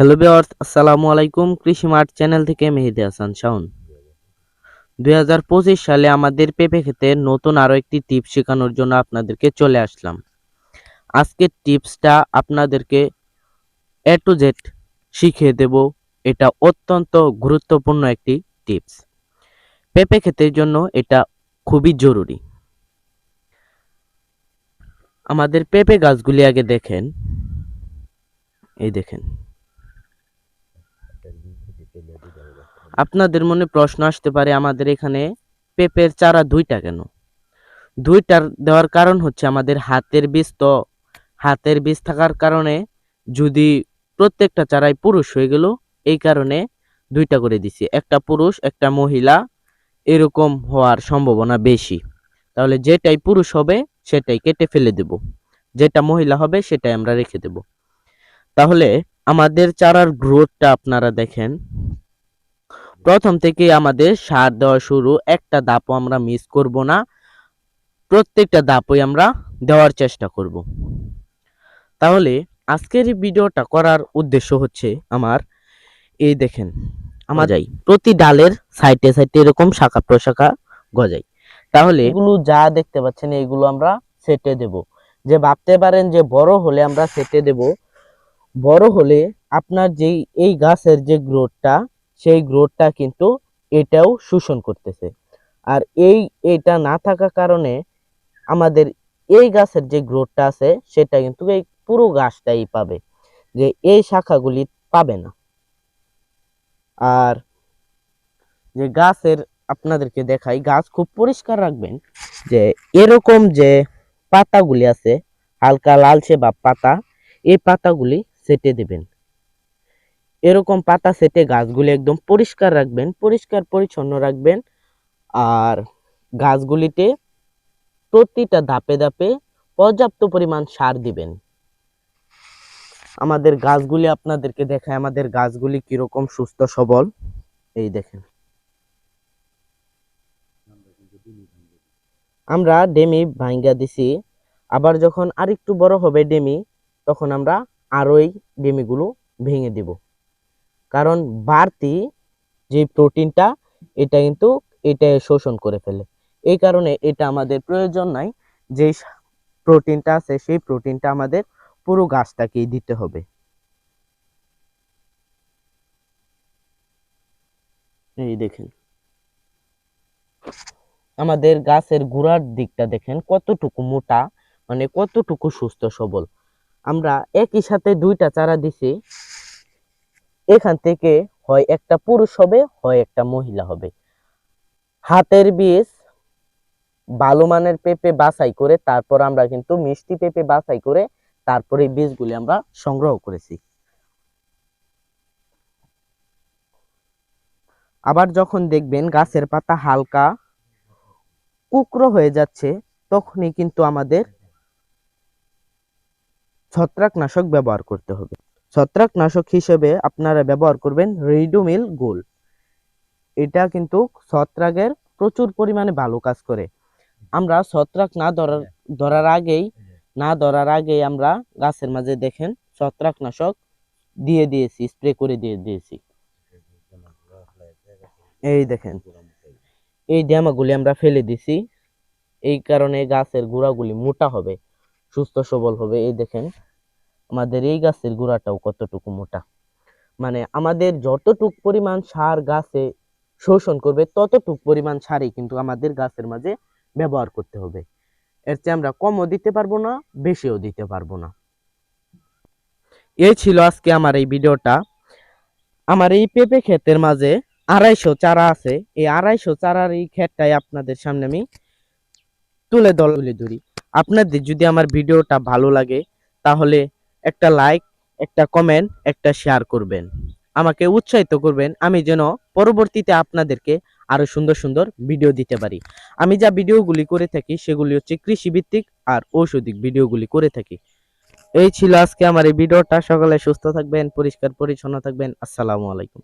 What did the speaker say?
Hello বিয়ার্স আসসালামু আলাইকুম কৃষি মার্ট চ্যানেল থেকে মেহেদি হাসান শাওন দুই সালে আমাদের পেঁপে খেতে নতুন আরও একটি টিপস শেখানোর জন্য আপনাদেরকে চলে আসলাম। আজকের টিপসটা আপনাদেরকে এ টু জেড শিখিয়ে দেব। এটা অত্যন্ত গুরুত্বপূর্ণ একটি টিপস পেঁপে খেতের জন্য এটা খুবই জরুরি। আমাদের পেঁপে গাছগুলি আগে দেখেন। এই দেখেন। আপনাদের মনে প্রশ্ন আসতে পারে, আমাদের এখানে পেঁপের চারা দুইটা কেন? দুইটার দেওয়ার কারণ হচ্ছে আমাদের হাতের বীজ তো। হাতের বীজ থাকার কারণে যদি প্রত্যেকটা চারাই পুরুষ হয়ে গেল, এই কারণে দুইটা করে দিছি। একটা পুরুষ, একটা মহিলা, এরকম হওয়ার সম্ভাবনা বেশি। তাহলে যেটাই পুরুষ হবে, সেটাই কেটে ফেলে দেব। যেটা মহিলা হবে, সেটাই আমরা রেখে দেব। তাহলে আমাদের চারার গ্রোথটা আপনারা দেখেন। প্রথম থেকে আমাদের সার দেওয়া শুরু। একটা ধাপও আমরা মিস করব না। প্রত্যেকটা ধাপই আমরা দেওয়ার চেষ্টা করব। তাহলে আজকের এই ভিডিওটা করার উদ্দেশ্য হচ্ছে আমার এই দেখেন আমার যাই প্রতি ডালের সাইডে সাইডে এরকম শাখা প্রশাখা গজাই। তাহলে এগুলো যা দেখতে পাচ্ছেন এগুলো আমরা সেটে দেব। যে ভাবতে পারেন যে বড় হলে আমরা সেটে দেব। বড় হলে আপনার যেই এই গাছের যে গ্রোথটা সেই গ্রোথটা কিন্তু এটাও শোষণ করতেছে। আর এই, এটা না থাকার কারণে আমাদের এই গাছের যে গ্রোথটা আছে, সেটা কিন্তু এই পুরো গাছটাই পাবে, যে এই শাখাগুলি পাবে না। আর যে গাছের আপনাদেরকে দেখাই, গাছ খুব পরিষ্কার রাখবেন, যে এরকম যে পাতাগুলি আছে, হালকা লালচে বা পাতা, এই পাতাগুলি সেটে দেবেন। এরকম পাতা সেটে গাছগুলি একদম পরিষ্কার রাখবেন, পরিষ্কার পরিচ্ছন্ন রাখবেন। আর গাছগুলিতে প্রতিটা ধাপে ধাপে পর্যাপ্ত পরিমাণ সার দিবেন। আমাদের গাছগুলি আপনাদেরকে দেখায় আমাদের গাছগুলি কীরকম সুস্থ, সবল। এই দেখেন। আমরা ডেমি ভাঙ্গা দিছি। আবার যখন আরেকটু বড় হবে ডেমি, তখন আমরা আরোই ডেমিগুলো ভেঙে দিব। কারণ বাড়তি যে প্রোটিনটা, এটা কিন্তু এটা শোষণ করে ফেলে। এই কারণে এটা আমাদের প্রয়োজন নাই যে প্রোটিনটা আছে, সেই প্রোটিনটা আমাদের পুরো গাছটাকেই দিতে হবে। এই দেখেন। আমাদের গাছের গোড়ার দিকটা দেখেন, কতটুকু মোটা মানে কতটুকু সুস্থ সবল। আমরা একই সাথে দুইটা চারা দিছি এখান থেকে হয় একটা পুরুষ হবে, হয় একটা মহিলা হবে। হাতের বীজ ভালো মানের পেঁপে বাছাই করে, তারপর আমরা কিন্তু মিষ্টি পেঁপে বাছাই করে, তারপরে বীজগুলি আমরা সংগ্রহ করেছি। আবার যখন দেখবেন গাছের পাতা হালকা কুকরো হয়ে যাচ্ছে, তখনই কিন্তু আমাদের ছত্রাকনাশক ব্যবহার করতে হবে। ছত্রাকনাশক হিসেবে আপনারা ব্যবহার করবেন রিডোমিল গোল। এটা কিন্তু ছত্রাকের প্রচুর পরিমাণে ভালো কাজ করে। আমরা ছত্রাক না ধরার ধরার আগেই না ধরার আগেই আমরা গাছের মাঝে দেখেন ছত্রাকনাশক দিয়ে দিয়েছি, স্প্রে করে দিয়ে দিয়েছি। এই দেখেন। এই ড্যামাগুলি আমরা ফেলে দিছি। এই কারণে গাছের গোড়াগুলি মোটা হবে, সুস্থ সবল হবে। এই দেখেন। আমাদের এই গাছের গোড়াটাও কতটুকু মোটা? মানে আমাদের যতটুক পরিমাণ সার গাছে শোষণ করবে, ততটুক পরিমাণ সারই কিন্তু আমাদের গাছের মাঝে ব্যবহার করতে হবে। এর চেয়ে আমরা কমও দিতে পারব না, বেশিও দিতে পারব না। এই ছিল আজকে আমার এই ভিডিওটা। আমার এই পেঁপে ক্ষেতের মাঝে আড়াইশো চারা আছে। এই আড়াইশো চারার এই ক্ষেতটাই আপনাদের সামনে আমি তুলে দল তুলে ধরি। আপনাদের যদি আমার ভিডিওটা ভালো লাগে, তাহলে একটা লাইক একটা কমেন্ট একটা শেয়ার করবেন। আমাকে উৎসাহিত করবেন আমি যেন পরবর্তীতে আপনাদেরকে আরও সুন্দর সুন্দর ভিডিও দিতে পারি। আমি যা ভিডিওগুলি করে থাকি সেগুলি হচ্ছে কৃষিভিত্তিক আর ঔষধিক ভিডিওগুলি করে থাকি। এই ছিল আজকে আমার এই ভিডিওটা সকালে সুস্থ থাকবেন, পরিষ্কার, পরিচ্ছন্ন থাকবেন। আসসালামু আলাইকুম।